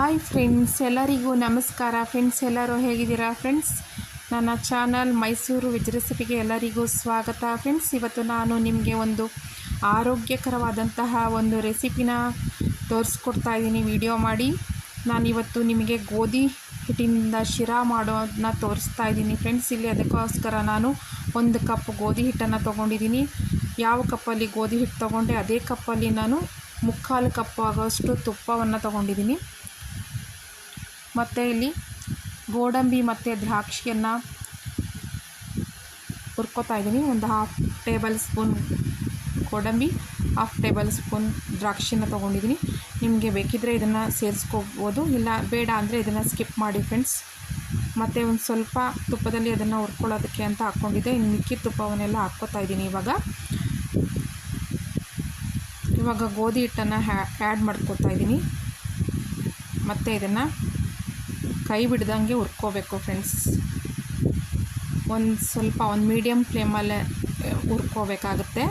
Hi friends, ಎಲ್ಲರಿಗೂ ನಮಸ್ಕಾರ. Friends, ಎಲ್ಲರೂ ಹೇಗಿದ್ದೀರಾ? ಫ್ರೆಂಡ್ಸ್, ನನ್ನ ಚಾನಲ್ ಮೈಸೂರು ವೆಜ್ ರೆಸಿಪಿಗೆ ಎಲ್ಲರಿಗೂ ಸ್ವಾಗತ. ಫ್ರೆಂಡ್ಸ್, ಇವತ್ತು ನಾನು ನಿಮಗೆ ಒಂದು ಆರೋಗ್ಯಕರವಾದಂತಹ ಒಂದು ರೆಸಿಪಿನ ತೋರಿಸ್ಕೊಡ್ತಾ ಇದ್ದೀನಿ. ವಿಡಿಯೋ ಮಾಡಿ. ನಾನಿವತ್ತು ನಿಮಗೆ ಗೋಧಿ ಹಿಟ್ಟಿನಿಂದ ಶಿರಾ ಮಾಡೋದನ್ನ ತೋರಿಸ್ತಾ ಇದ್ದೀನಿ. ಫ್ರೆಂಡ್ಸ್, ಇಲ್ಲಿ ಅದಕ್ಕೋಸ್ಕರ ನಾನು ಒಂದು ಕಪ್ ಗೋಧಿ ಹಿಟ್ಟನ್ನು ತೊಗೊಂಡಿದ್ದೀನಿ. ಯಾವ ಕಪ್ಪಲ್ಲಿ ಗೋಧಿ ಹಿಟ್ಟು ತೊಗೊಂಡೆ, ಅದೇ ಕಪ್ಪಲ್ಲಿ ನಾನು ಮುಕ್ಕಾಲು ಕಪ್ ಆಗೋಷ್ಟು ತುಪ್ಪವನ್ನು ತೊಗೊಂಡಿದ್ದೀನಿ. ಮತ್ತು ಇಲ್ಲಿ ಗೋಡಂಬಿ ಮತ್ತು ದ್ರಾಕ್ಷಿಯನ್ನು ಹುರ್ಕೋತಾ ಇದ್ದೀನಿ. ಒಂದು ಹಾಫ್ ಟೇಬಲ್ ಸ್ಪೂನ್ ಗೋಡಂಬಿ ಹಾಫ್ ಟೇಬಲ್ ಸ್ಪೂನ್ ದ್ರಾಕ್ಷಿನ ತೊಗೊಂಡಿದ್ದೀನಿ. ನಿಮಗೆ ಬೇಕಿದ್ದರೆ ಇದನ್ನು ಸೇರಿಸ್ಕೋಬೋದು, ಇಲ್ಲ ಬೇಡ ಅಂದರೆ ಇದನ್ನು ಸ್ಕಿಪ್ ಮಾಡಿ ಫ್ರೆಂಡ್ಸ್ ಮತ್ತು ಒಂದು ಸ್ವಲ್ಪ ತುಪ್ಪದಲ್ಲಿ ಅದನ್ನು ಹುರ್ಕೊಳ್ಳೋದಕ್ಕೆ ಅಂತ ಹಾಕ್ಕೊಂಡಿದ್ದೆ ಇನ್ನು ಮಿಕ್ಕಿದ ತುಪ್ಪವನ್ನೆಲ್ಲ ಹಾಕ್ಕೋತಾ ಇದ್ದೀನಿ ಇವಾಗ. ಇವಾಗ ಗೋಧಿ ಹಿಟ್ಟನ್ನು ಹ್ಯಾ ಆ್ಯಡ್ ಮಾಡ್ಕೊತಾ ಇದ್ದೀನಿ. ಮತ್ತು ಇದನ್ನು ಕೈ ಬಿಡ್ದಂಗೆ ಹುರ್ಕೋಬೇಕು ಫ್ರೆಂಡ್ಸ್ ಒಂದು ಸ್ವಲ್ಪ ಒಂದು ಮೀಡಿಯಮ್ ಫ್ಲೇಮಲ್ಲೇ ಹುರ್ಕೋಬೇಕಾಗುತ್ತೆ.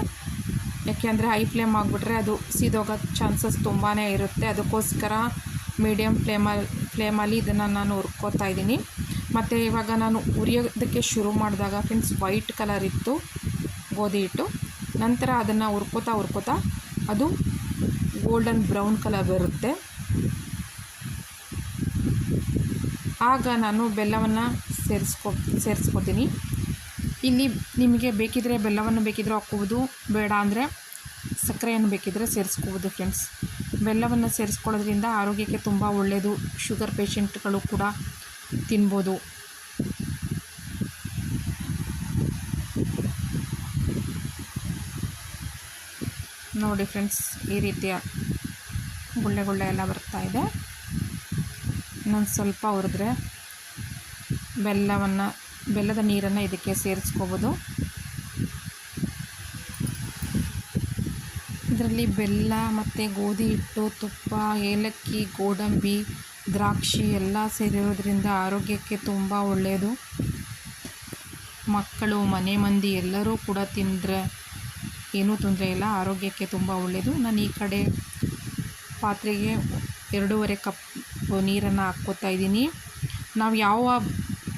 ಯಾಕೆಂದರೆ ಹೈ ಫ್ಲೇಮ್ ಆಗಿಬಿಟ್ರೆ ಅದು ಸೀದೋಗೋ ಚಾನ್ಸಸ್ ತುಂಬಾ ಇರುತ್ತೆ. ಅದಕ್ಕೋಸ್ಕರ ಮೀಡಿಯಮ್ ಫ್ಲೇಮಲ್ಲಿ ಫ್ಲೇಮಲ್ಲಿ ಇದನ್ನು ನಾನು ಹುರ್ಕೋತಾ ಇದ್ದೀನಿ. ಮತ್ತು ಇವಾಗ ನಾನು ಉರಿಯೋದಕ್ಕೆ ಶುರು ಮಾಡಿದಾಗ ಫ್ರೆಂಡ್ಸ್ ವೈಟ್ ಕಲರ್ ಇತ್ತು, ಗೋಧಿ ಹಿಟ್ಟು. ನಂತರ ಅದನ್ನು ಹುರ್ಕೋತಾ ಹುರ್ಕೋತಾ ಅದು ಗೋಲ್ಡನ್ ಬ್ರೌನ್ ಕಲರ್ ಬರುತ್ತೆ. ಆಗ ನಾನು ಬೆಲ್ಲವನ್ನು ಸೇರಿಸ್ಕೊ, ಸೇರಿಸ್ಕೊತೀನಿ. ಇಲ್ಲಿ ನಿಮಗೆ ಬೇಕಿದ್ದರೆ ಬೆಲ್ಲವನ್ನು ಬೇಕಿದ್ದರೆ ಹಾಕ್ಕೋಬೋದು, ಬೇಡ ಅಂದರೆ ಸಕ್ಕರೆಯನ್ನು ಬೇಕಿದ್ದರೆ ಸೇರಿಸ್ಕೋಬೋದು ಫ್ರೆಂಡ್ಸ್ ಬೆಲ್ಲವನ್ನು ಸೇರಿಸ್ಕೊಳ್ಳೋದ್ರಿಂದ ಆರೋಗ್ಯಕ್ಕೆ ತುಂಬ ಒಳ್ಳೆಯದು ಶುಗರ್ ಪೇಷಂಟ್ಗಳು ಕೂಡ ತಿನ್ಬೋದು. ನೋಡಿ ಫ್ರೆಂಡ್ಸ್ ಈ ರೀತಿಯ ಗುಳ್ಳೆ ಗುಳ್ಳೆ ಎಲ್ಲ ಬರ್ತಾ ಇದೆ. ಇನ್ನೊಂದು ಸ್ವಲ್ಪ ಹುರಿದ್ರೆ ಬೆಲ್ಲವನ್ನು, ಬೆಲ್ಲದ ನೀರನ್ನು ಇದಕ್ಕೆ ಸೇರಿಸ್ಕೋಬೋದು. ಇದರಲ್ಲಿ ಬೆಲ್ಲ ಮತ್ತು ಗೋಧಿ ಹಿಟ್ಟು, ತುಪ್ಪ, ಏಲಕ್ಕಿ, ಗೋಡಂಬಿ, ದ್ರಾಕ್ಷಿ ಎಲ್ಲ ಸೇರಿರೋದ್ರಿಂದ ಆರೋಗ್ಯಕ್ಕೆ ತುಂಬ ಒಳ್ಳೆಯದು ಮಕ್ಕಳು, ಮನೆ ಮಂದಿ ಎಲ್ಲರೂ ಕೂಡ ತಿಂದರೆ ಏನೂ ತೊಂದರೆ ಇಲ್ಲ, ಆರೋಗ್ಯಕ್ಕೆ ತುಂಬ ಒಳ್ಳೆಯದು ನಾನು ಈ ಕಡೆ ಪಾತ್ರೆಗೆ ಎರಡೂವರೆ ಕಪ್ ನೀರನ್ನು ಹಾಕ್ಕೋತಾ ಇದ್ದೀನಿ. ನಾವು ಯಾವ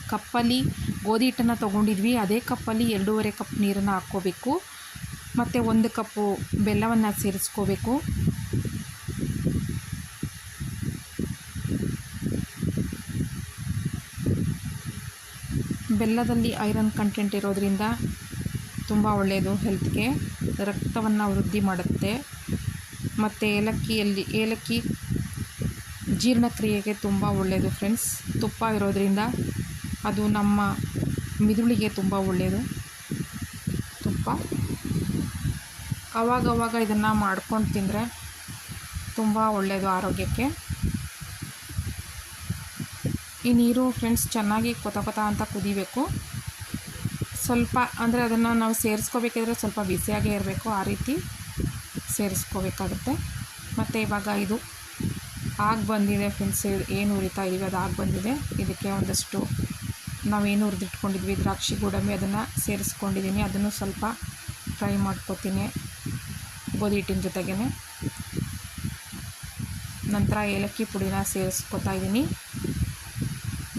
ಕಪ್ಪಲ್ಲಿ ಗೋಧಿ ಹಿಟ್ಟನ್ನು ತೊಗೊಂಡಿದ್ವಿ, ಅದೇ ಕಪ್ಪಲ್ಲಿ ಎರಡೂವರೆ ಕಪ್ ನೀರನ್ನು ಹಾಕ್ಕೋಬೇಕು. ಮತ್ತು ಒಂದು ಕಪ್ಪು ಬೆಲ್ಲವನ್ನು ಸೇರಿಸ್ಕೋಬೇಕು. ಬೆಲ್ಲದಲ್ಲಿ ಐರನ್ ಕಂಟೆಂಟ್ ಇರೋದರಿಂದ ತುಂಬ ಒಳ್ಳೆಯದು ಹೆಲ್ತ್ಗೆ. ರಕ್ತವನ್ನು ವೃದ್ಧಿ ಮಾಡುತ್ತೆ. ಮತ್ತು ಏಲಕ್ಕಿಯಲ್ಲಿ, ಏಲಕ್ಕಿ ಜೀರ್ಣಕ್ರಿಯೆಗೆ ತುಂಬ ಒಳ್ಳೆಯದು ಫ್ರೆಂಡ್ಸ್ ತುಪ್ಪ ಇರೋದರಿಂದ ಅದು ನಮ್ಮ ಮಿದುಳಿಗೆ ತುಂಬ ಒಳ್ಳೆಯದು ತುಪ್ಪ. ಅವಾಗವಾಗ ಇದನ್ನು ಮಾಡ್ಕೊಂಡು ತಿಂದರೆ ತುಂಬ ಒಳ್ಳೆಯದು ಆರೋಗ್ಯಕ್ಕೆ. ಈ ನೀರು ಫ್ರೆಂಡ್ಸ್ ಚೆನ್ನಾಗಿ ಕೊತ ಕೊತ ಅಂತ ಕುದಿಬೇಕು. ಸ್ವಲ್ಪ ಅಂದರೆ ಅದನ್ನು ನಾವು ಸೇರಿಸ್ಕೋಬೇಕಿದ್ರೆ ಸ್ವಲ್ಪ ಬಿಸಿಯಾಗೇ ಇರಬೇಕು. ಆ ರೀತಿ ಸೇರಿಸ್ಕೋಬೇಕಾಗುತ್ತೆ. ಮತ್ತು ಇವಾಗ ಇದು ಆಗಿ ಬಂದಿದೆ ಫ್ರೆಂಡ್ಸ್ ಏನು ಉರಿತಾ ಇದೀವಿ? ಅದು ಆಗಿ ಬಂದಿದೆ. ಇದಕ್ಕೆ ಒಂದಷ್ಟು ನಾವೇನು ಹುರಿದಿಟ್ಕೊಂಡಿದ್ವಿ ದ್ರಾಕ್ಷಿ ಗೋಡಂಬಿ ಅದನ್ನು ಸೇರಿಸ್ಕೊಂಡಿದ್ದೀನಿ ಅದನ್ನು ಸ್ವಲ್ಪ ಫ್ರೈ ಮಾಡ್ಕೊತೀನಿ ಗೋಧಿ ಹಿಟ್ಟಿನ ಜೊತೆಗೇ ನಂತರ ಏಲಕ್ಕಿ ಪುಡಿನ ಸೇರಿಸ್ಕೊತಾ ಇದ್ದೀನಿ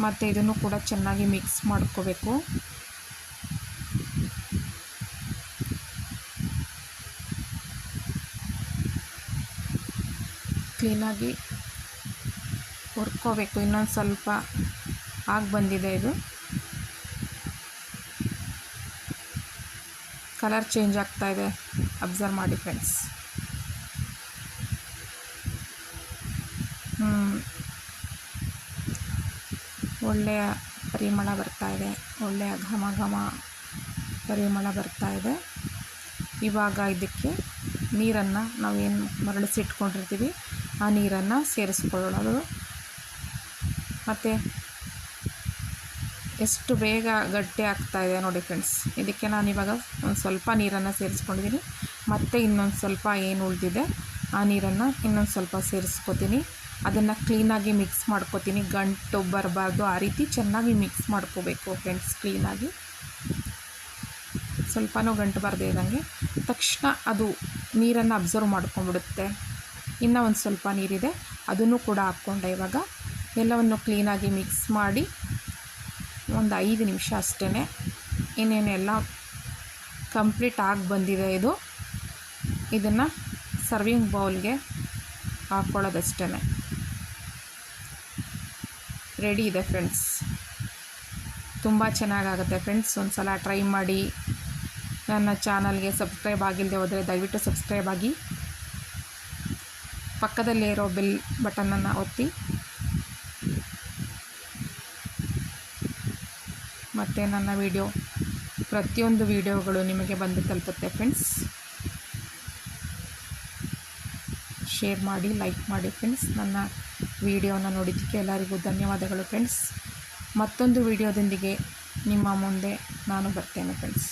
ಮತ್ತು ಇದನ್ನು ಕೂಡ ಚೆನ್ನಾಗಿ ಮಿಕ್ಸ್ ಮಾಡ್ಕೋಬೇಕು. ಕ್ಲೀನಾಗಿ ಹುರ್ಕೋಬೇಕು. ಇನ್ನೊಂದು ಸ್ವಲ್ಪ ಆಗಿ ಬಂದಿದೆ ಇದು. ಕಲರ್ ಚೇಂಜ್ ಆಗ್ತಾ ಇದೆ. ಅಬ್ಸರ್ವ್ ಮಾಡಿ ಫ್ರೆಂಡ್ಸ್ ಒಳ್ಳೆಯ ಪರಿಮಳ ಬರ್ತಾ ಇದೆ. ಒಳ್ಳೆಯ ಘಮ ಘಮ ಪರಿಮಳ ಬರ್ತಾ ಇದೆ. ಇವಾಗ ಇದಕ್ಕೆ ನೀರನ್ನು ನಾವೇನು ಮರಳಿಸಿಟ್ಕೊಂಡಿರ್ತೀವಿ ಆ ನೀರನ್ನು ಸೇರಿಸ್ಕೊಳ್ಳೋದು ಮತ್ತು ಎಷ್ಟು ಬೇಗ ಗಟ್ಟಿ ಆಗ್ತಾ ಇದೆ ನೋಡಿ ಫ್ರೆಂಡ್ಸ್ ಇದಕ್ಕೆ ನಾನು ಇವಾಗ ಒಂದು ಸ್ವಲ್ಪ ನೀರನ್ನು ಸೇರಿಸ್ಕೊಂಡಿದ್ದೀನಿ ಮತ್ತು ಇನ್ನೊಂದು ಸ್ವಲ್ಪ ಏನು ಉಳಿದಿದೆ ಆ ನೀರನ್ನು ಇನ್ನೊಂದು ಸ್ವಲ್ಪ ಸೇರಿಸ್ಕೊತೀನಿ. ಅದನ್ನು ಕ್ಲೀನಾಗಿ ಮಿಕ್ಸ್ ಮಾಡ್ಕೊತೀನಿ. ಗಂಟು ಬರಬಾರ್ದು. ಆ ರೀತಿ ಚೆನ್ನಾಗಿ ಮಿಕ್ಸ್ ಮಾಡ್ಕೋಬೇಕು ಫ್ರೆಂಡ್ಸ್ ಕ್ಲೀನಾಗಿ ಸ್ವಲ್ಪನೂ ಗಂಟು ಬರದೇ ಇದ್ದಂಗೆ. ತಕ್ಷಣ ಅದು ನೀರನ್ನು ಅಬ್ಸರ್ವ್ ಮಾಡ್ಕೊಂಡ್ಬಿಡುತ್ತೆ. ಇನ್ನೂ ಒಂದು ಸ್ವಲ್ಪ ನೀರಿದೆ. ಅದನ್ನು ಕೂಡ ಹಾಕ್ಕೊಂಡೆ ಇವಾಗ. ಎಲ್ಲವನ್ನು ಕ್ಲೀನಾಗಿ ಮಿಕ್ಸ್ ಮಾಡಿ ಒಂದು ಐದು ನಿಮಿಷ ಅಷ್ಟೇ ಇನ್ನೇನೆಲ್ಲ ಕಂಪ್ಲೀಟ್ ಆಗಿ ಬಂದಿದೆ ಇದು. ಇದನ್ನು ಸರ್ವಿಂಗ್ ಬೌಲ್ಗೆ ಹಾಕ್ಕೊಳ್ಳೋದಷ್ಟೇ ರೆಡಿ ಇದೆ ಫ್ರೆಂಡ್ಸ್. ತುಂಬ ಚೆನ್ನಾಗಾಗುತ್ತೆ ಫ್ರೆಂಡ್ಸ್. ಒಂದು ಸಲ ಟ್ರೈ ಮಾಡಿ. ನನ್ನ ಚಾನಲ್ಗೆ ಸಬ್ಸ್ಕ್ರೈಬ್ ಆಗಿಲ್ಲದೆ ಹೋದರೆ ದಯವಿಟ್ಟು ಸಬ್ಸ್ಕ್ರೈಬ್ ಆಗಿ. ಪಕ್ಕದಲ್ಲೇ ಇರೋ ಬೆಲ್ ಬಟನನ್ನು ಒತ್ತಿ. ಮತ್ತು ನನ್ನ ವಿಡಿಯೋ, ಪ್ರತಿಯೊಂದು ವಿಡಿಯೋಗಳು ನಿಮಗೆ ಬಂದು ತಲುಪುತ್ತೆ ಫ್ರೆಂಡ್ಸ್ ಶೇರ್ ಮಾಡಿ ಲೈಕ್ ಮಾಡಿ ಫ್ರೆಂಡ್ಸ್ ನನ್ನ ವಿಡಿಯೋನ ನೋಡಿದ್ದಕ್ಕೆ ಎಲ್ಲರಿಗೂ ಧನ್ಯವಾದಗಳು ಫ್ರೆಂಡ್ಸ್ ಮತ್ತೊಂದು ವಿಡಿಯೋದೊಂದಿಗೆ ನಿಮ್ಮ ಮುಂದೆ ನಾನು ಬರ್ತೇನೆ ಫ್ರೆಂಡ್ಸ್